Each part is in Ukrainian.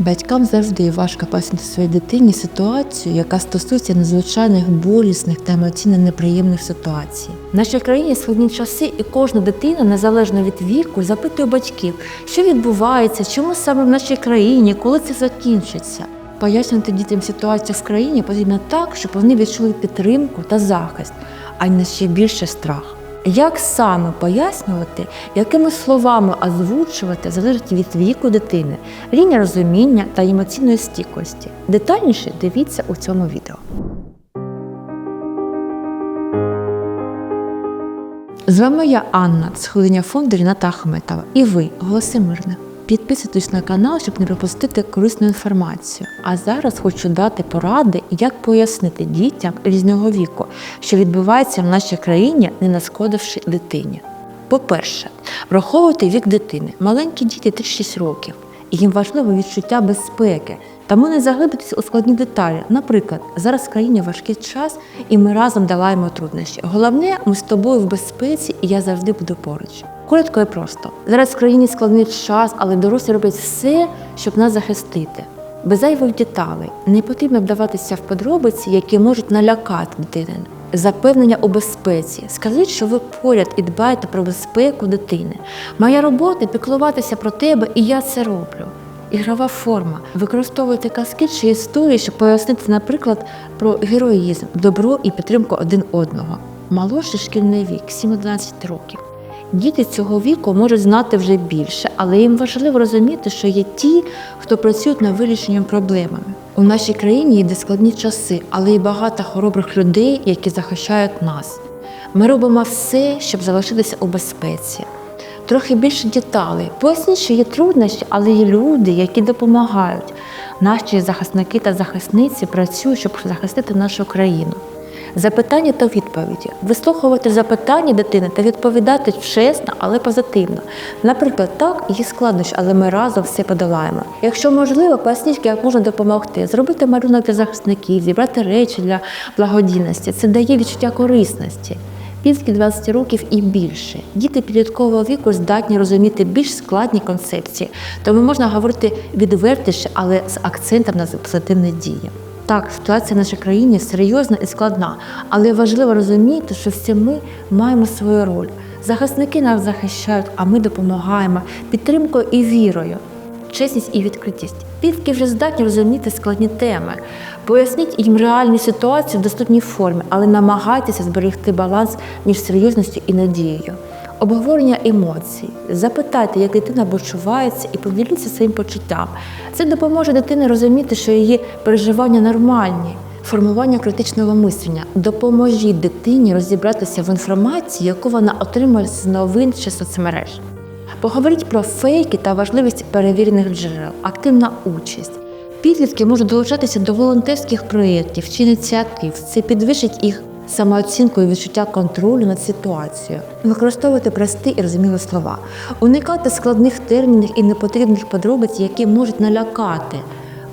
Батькам завжди важко пояснити своїй дитині ситуацію, яка стосується надзвичайних болісних та емоційно неприємних ситуацій. В нашій країні складні часи, і кожна дитина, незалежно від віку, запитує батьків, що відбувається, чому саме в нашій країні, коли це закінчиться. Пояснювати дітям ситуацію в країні потрібно так, щоб вони відчули підтримку та захист, а не ще більше страх. Як саме пояснювати, якими словами озвучувати, залежить від віку дитини, рівня розуміння та емоційної стійкості. Детальніше дивіться у цьому відео. З вами я Анна, схилення фонду Ріната Ахметова. І ви, Голоси Мирне. Підписуйтесь на канал, щоб не пропустити корисну інформацію. А зараз хочу дати поради, як пояснити дітям різного віку, що відбувається в нашій країні, не нашкодивши дитині. По-перше, враховуйте вік дитини. Маленькі діти 3-6 років, їм важливо відчуття безпеки. Тому не заглибитися у складні деталі. Наприклад, зараз в країні важкий час, і ми разом долаємо труднощі. Головне, ми з тобою в безпеці, і я завжди буду поруч. Коротко і просто. Зараз в країні складний час, але дорослі роблять все, щоб нас захистити. Без зайвих деталей не потрібно вдаватися в подробиці, які можуть налякати дитину. Запевнення у безпеці. Скажіть, що ви поряд і дбаєте про безпеку дитини. Моя робота піклуватися про тебе, і я це роблю. Ігрова форма. Використовуйте казки чи історії, щоб пояснити, наприклад, про героїзм, добро і підтримку один одного. Молодший шкільний вік 7-11 років. Діти цього віку можуть знати вже більше, але їм важливо розуміти, що є ті, хто працюють над вирішенням проблемами. У нашій країні йде складні часи, але й багато хоробрих людей, які захищають нас. Ми робимо все, щоб залишитися у безпеці. Трохи більше деталей. Поясніть, що є труднощі, але є люди, які допомагають. Наші захисники та захисниці працюють, щоб захистити нашу країну. Запитання та відповіді. Вислухувати запитання дитини та відповідати чесно, але позитивно. Наприклад, так, є складнощі, але ми разом все подолаємо. Якщо можливо, поясніть, як можна допомогти. Зробити малюнок для захисників, зібрати речі для благодійності. Це дає відчуття корисності. Підлітки 20 років і більше. Діти підліткового віку здатні розуміти більш складні концепції, тому можна говорити відвертіше, але з акцентом на позитивні дії. Так, ситуація в нашій країні серйозна і складна, але важливо розуміти, що всі ми маємо свою роль. Захисники нас захищають, а ми допомагаємо підтримкою і вірою, чесність і відкритість. Підлітки вже здатні розуміти складні теми. Поясніть їм реальні ситуації в доступній формі, але намагайтеся зберегти баланс між серйозністю і надією. Обговорення емоцій. Запитайте, як дитина почувається, і поділіться своїм почуттям. Це допоможе дитині розуміти, що її переживання нормальні. Формування критичного мислення. Допоможіть дитині розібратися в інформації, яку вона отримує з новин чи соцмереж. Поговоріть про фейки та важливість перевірених джерел, активна участь. Підлітки можуть долучатися до волонтерських проєктів чи ініціатив. Це підвищить їх самооцінку і відчуття контролю над ситуацією, використовувати прості і розумілі слова, уникати складних термінів і непотрібних подробиць, які можуть налякати.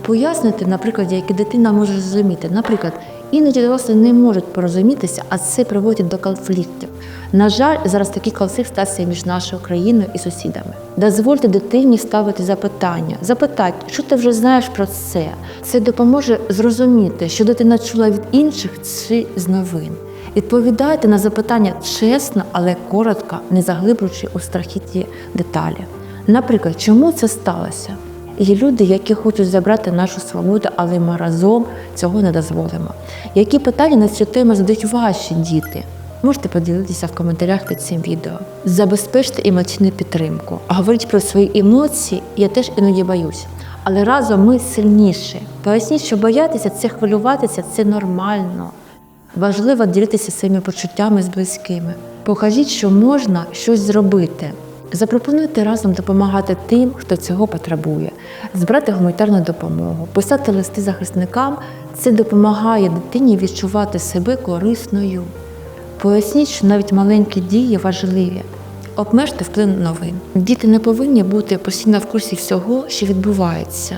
Пояснити, наприклад, які дитина може зрозуміти. Наприклад, іноді дорослі не можуть порозумітися, а це приводить до конфліктів. На жаль, зараз такий конфлікт стався між нашою країною і сусідами. Дозвольте дитині ставити запитання. Запитайте, що ти вже знаєш про це. Це допоможе зрозуміти, що дитина чула від інших чи з новин. Відповідайте на запитання чесно, але коротко, не заглиблюючи у страхітті деталі. Наприклад, чому це сталося? Є люди, які хочуть забрати нашу свободу, але ми разом цього не дозволимо. Які питання на цю тему задають ваші діти? Можете поділитися в коментарях під цим відео. Забезпечте емоційну підтримку. А говорити про свої емоції я теж іноді боюсь. Але разом ми сильніші. Поясніть, що боятися це хвилюватися це нормально. Важливо ділитися своїми почуттями з близькими. Покажіть, що можна щось зробити. Запропонуйте разом допомагати тим, хто цього потребує, збирати гуманітарну допомогу, писати листи захисникам. Це допомагає дитині відчувати себе корисною. Поясніть, що навіть маленькі дії важливі. Обмежте вплив новин. Діти не повинні бути постійно в курсі всього, що відбувається.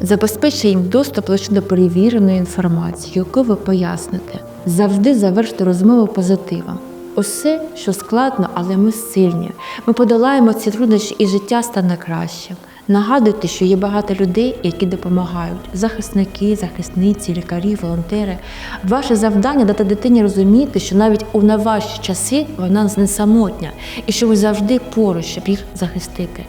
Забезпечте їм доступ лише до перевіреної інформації, яку ви поясните. Завжди заверште розмову позитивом. Усе, що складно, але ми сильні. Ми подолаємо ці труднощі і життя стане кращим. Нагадуйте, що є багато людей, які допомагають: захисники, захисниці, лікарі, волонтери. Ваше завдання дати дитині розуміти, що навіть у найважчі часи вона не самотня і що ви завжди поруч, щоб їх захистити.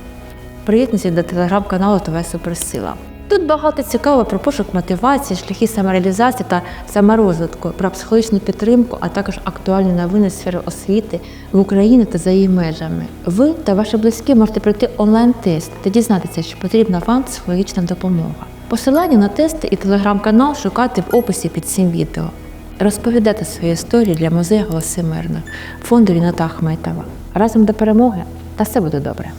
Приєднуйтесь до телеграм-каналу ТВ Суперсила. Тут багато цікаво про пошук мотивації, шляхи самореалізації та саморозвитку, про психологічну підтримку, а також актуальні новини сфери освіти в Україні та за її межами. Ви та ваші близькі можете пройти онлайн-тест та дізнатися, що потрібна вам психологічна допомога. Посилання на тести і телеграм-канал шукати в описі під цим відео. Розповідайте свої історії для музею Голоси Мирних, фонду Ріната Ахметова. Разом до перемоги та все буде добре.